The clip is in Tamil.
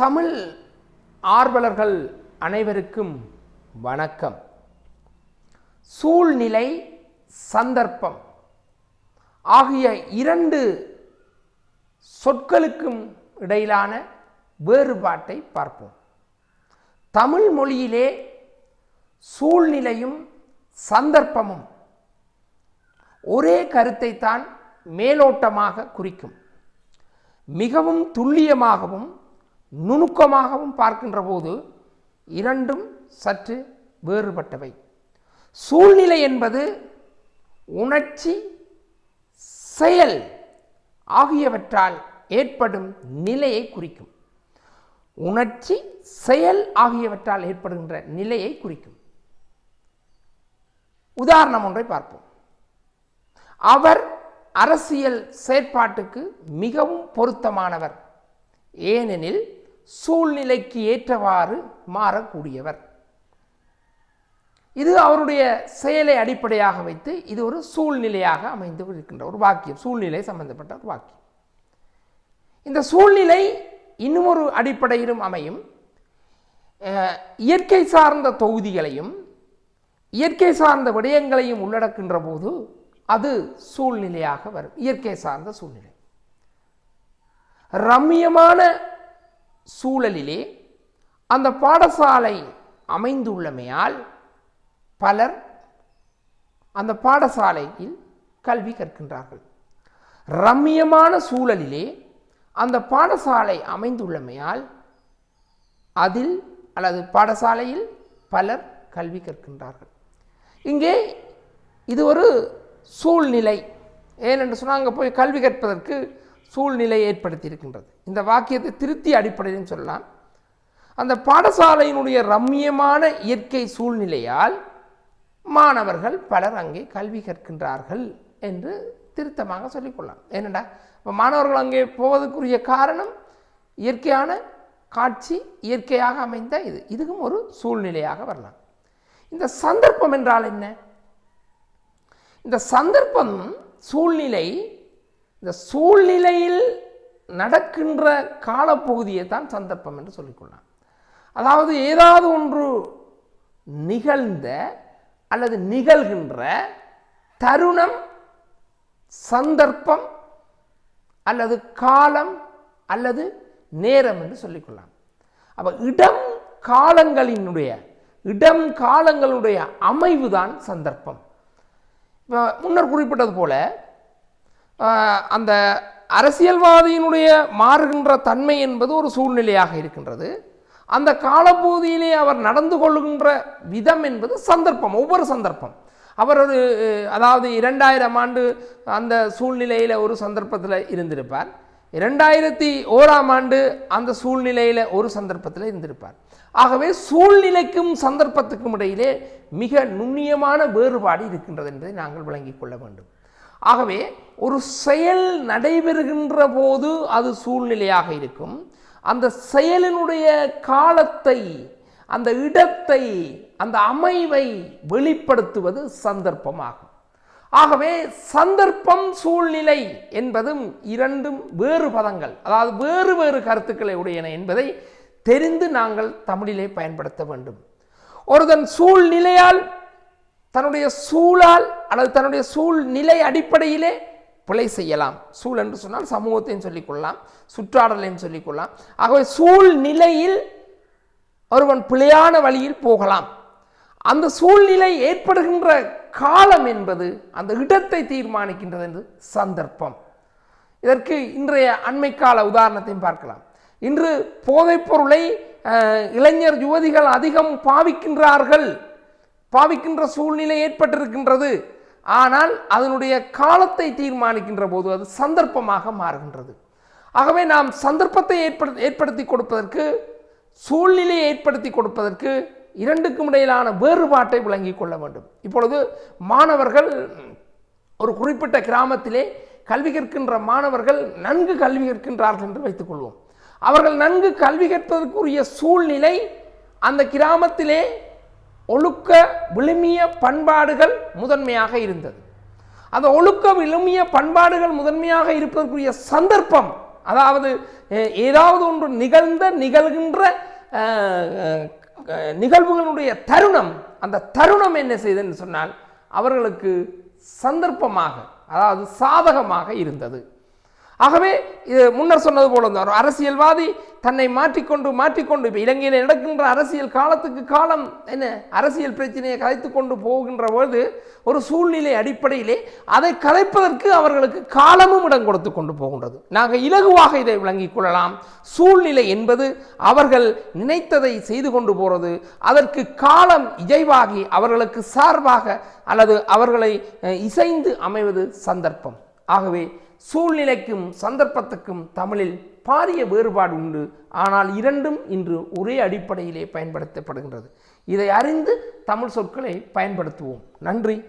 தமிழ் ஆர்வலர்கள் அனைவருக்கும் வணக்கம். சூழ்நிலை சந்தர்ப்பம் ஆகிய இரண்டு சொற்களுக்கும் இடையிலான வேறுபாட்டை பார்ப்போம். தமிழ் மொழியிலே சூழ்நிலையும் சந்தர்ப்பமும் ஒரே கருத்தை தான் மேலோட்டமாக குறிக்கும். மிகவும் துல்லியமாகவும் நுணுக்கமாகவும் பார்க்கின்ற போது இரண்டும் சற்று வேறுபட்டவை. சூழ்நிலை என்பது உணர்ச்சி செயல் ஆகியவற்றால் ஏற்படும் நிலையை குறிக்கும். உணர்ச்சி செயல் ஆகியவற்றால் ஏற்படுகின்ற நிலையை குறிக்கும். உதாரணம் ஒன்றை பார்ப்போம். அவர் அரசியல் செயற்பாட்டுக்கு மிகவும் பொருத்தமானவர். ஏனெனில் சூழ்நிலைக்கு ஏற்றவாறு மாறக்கூடியவர். இது அவருடைய செயலை அடிப்படையாக வைத்து இது ஒரு சூழ்நிலையாக அமைந்து இருக்கின்ற ஒரு வாக்கியம். சூழ்நிலை சம்பந்தப்பட்ட ஒரு வாக்கியம். இந்த சூழ்நிலை இன்னும் ஒரு அடிப்படையிலும் அமையும். இயற்கை சார்ந்த தொகுதிகளையும் இயற்கை சார்ந்த விடயங்களையும் உள்ளடக்கின்ற போது அது சூழ்நிலையாக வரும். இயற்கை சார்ந்த சூழ்நிலை. ரம்மியமான சூழலிலே அந்த பாடசாலை அமைந்துள்ளமையால் பலர் அந்த பாடசாலையில் கல்வி கற்கின்றார்கள். ரம்மியமான சூழலிலே அந்த பாடசாலை அமைந்துள்ளமையால் அதில் அல்லது பாடசாலையில் பலர் கல்வி கற்கின்றார்கள். இங்கே இது ஒரு சூழ்நிலை. ஏனென்று சொன்னால் அங்கே போய் கல்வி கற்பதற்கு சூழ்நிலை ஏற்படுத்தியிருக்கின்றது. இந்த வாக்கியத்தை திருத்தி அடிப்படையில் சொல்லலாம். அந்த பாடசாலையினுடைய ரம்மியமான இயற்கை சூழ்நிலையால் மாணவர்கள் பலர் அங்கே கல்வி கற்கின்றார்கள் என்று திருத்தமாக சொல்லிக்கொள்ளலாம் ஏனெண்டா இப்போ மாணவர்கள் அங்கே போவதற்குரிய காரணம் இயற்கையான காட்சி இயற்கையாக அமைந்த இது. இதுக்கும் ஒரு சூழ்நிலையாக வரலாம். இந்த சந்தர்ப்பம் என்றால் என்ன? இந்த சந்தர்ப்பம் சூழ்நிலை இந்த சூழ்நிலையில் நடக்கின்ற காலப்பகுதியை தான் சந்தர்ப்பம் என்று சொல்லிக்கொள்ளலாம். அதாவது ஏதாவது ஒன்று நிகழ்ந்த அல்லது நிகழ்கின்ற தருணம் சந்தர்ப்பம் அல்லது காலம் அல்லது நேரம் என்று சொல்லிக்கொள்ளலாம். அப்போ இடம் காலங்களினுடைய இடம் காலங்களுடைய அமைவு தான் சந்தர்ப்பம். இப்போ முன்னர் குறிப்பிட்டது போல அந்த அரசியல்வாதியினுடைய மாறுகின்ற தன்மை என்பது ஒரு சூழ்நிலையாக இருக்கின்றது. அந்த காலப்பகுதியிலே அவர் நடந்து கொள்கின்ற விதம் என்பது சந்தர்ப்பம் ஒவ்வொரு சந்தர்ப்பம். அவர் ஒரு அதாவது இரண்டாயிரம் ஆண்டு அந்த சூழ்நிலையில் ஒரு சந்தர்ப்பத்தில் இருந்திருப்பார். இரண்டாயிரத்தி ஓராம் ஆண்டு அந்த சூழ்நிலையில் ஒரு சந்தர்ப்பத்தில் இருந்திருப்பார். ஆகவே சூழ்நிலைக்கும் சந்தர்ப்பத்துக்கும் இடையிலே மிக நுண்ணியமான வேறுபாடு இருக்கின்றது என்பதை நாங்கள் விளங்கிக் கொள்ள வேண்டும். ஆகவே ஒரு செயல் நடைபெறுகின்ற போது அது சூழ்நிலையாக இருக்கும். அந்த செயலினுடைய காலத்தை அந்த இடத்தை அந்த அமைவை வெளிப்படுத்துவது சந்தர்ப்பமாகும். ஆகவே சந்தர்ப்பம் சூழ்நிலை என்பதும் இரண்டும் வேறு பதங்கள். அதாவது வேறு வேறு கருத்துக்களை உடையன என்பதை தெரிந்து நாங்கள் தமிழிலே பயன்படுத்த வேண்டும். ஒருதன் சூழ்நிலையால் தன்னுடைய சூழால் அல்லது தன்னுடைய சூழ்நிலை அடிப்படையிலே பிழை செய்யலாம். சூழ் என்று சொன்னால் சமூகத்தையும் சொல்லிக்கொள்ளலாம் சுற்றாடலையும் சொல்லிக்கொள்ளலாம். ஆகவே சூழ்நிலையில் ஒருவன் பிழையான வழியில் போகலாம். அந்த சூழ்நிலை ஏற்படுகின்ற காலம் என்பது அந்த இடத்தை தீர்மானிக்கின்றது என்று சந்தர்ப்பம். இதற்கு இன்றைய அண்மைக்கால உதாரணத்தையும் பார்க்கலாம். இன்று போதைப்பொருளை இளைஞர் யுவதிகள் அதிகம் பாவிக்கின்றார்கள். பாவிக்கின்ற சூழ்நிலை ஏற்பட்டிருக்கின்றது. ஆனால் அதனுடைய காலத்தை தீர்மானிக்கின்ற போது அது சந்தர்ப்பமாக மாறுகின்றது. ஆகவே நாம் சந்தர்ப்பத்தை ஏற்படு ஏற்படுத்தி கொடுப்பதற்கு சூழ்நிலையை ஏற்படுத்தி கொடுப்பதற்கு இரண்டுக்கும் இடையிலான வேறுபாட்டை விளங்கிக் கொள்ள வேண்டும். இப்பொழுது மாணவர்கள் ஒரு குறிப்பிட்ட கிராமத்திலே கல்வி கற்கின்ற மாணவர்கள் நன்கு கல்வி கற்கின்றார்கள் என்று வைத்துக் கொள்வோம். அவர்கள் நன்கு கல்வி கற்பதற்குரிய சூழ்நிலை அந்த கிராமத்திலே ஒழுக்க விழுமிய பண்பாடுகள் முதன்மையாக இருந்தது. அந்த ஒழுக்க விழுமிய பண்பாடுகள் முதன்மையாக இருப்பதற்குரிய சந்தர்ப்பம் அதாவது ஏதாவது ஒன்று நிகழ்ந்த நிகழ்கின்ற நிகழ்வுகளுடைய தருணம் அந்த தருணம் என்ன செய்ததுன்னு சொன்னால் அவர்களுக்கு சந்தர்ப்பமாக அதாவது சாதகமாக இருந்தது. ஆகவே இது முன்னர் சொன்னது போல தான் அரசியல்வாதி தன்னை மாற்றிக்கொண்டு மாற்றிக்கொண்டு இப்போ இலங்கையில் நடக்கின்ற அரசியல் காலத்துக்கு காலம் என்ன? அரசியல் பிரச்சனையை கலைத்து கொண்டு போகின்ற பொழுது ஒரு சூழ்நிலை அடிப்படையிலே அதை கலைப்பதற்கு அவர்களுக்கு காலமும் இடம் கொடுத்து கொண்டு போகின்றது. நாங்கள் இலகுவாக இதை விளங்கிக் கொள்ளலாம். சூழ்நிலை என்பது அவர்கள் நினைத்ததை செய்து கொண்டு போகிறது அதற்கு காலம் இஜைவாகி அவர்களுக்கு சார்பாக அல்லது அவர்களை இசைந்து அமைவது சந்தர்ப்பம். ஆகவே சூழ்நிலைக்கும் சந்தர்ப்பத்துக்கும் தமிழில் பாரிய வேறுபாடு உண்டு. ஆனால் இரண்டும் இன்று ஒரே அடிப்படையிலே பயன்படுத்தப்படுகின்றது. இதை அறிந்து தமிழ் சொற்களை பயன்படுத்துவோம். நன்றி.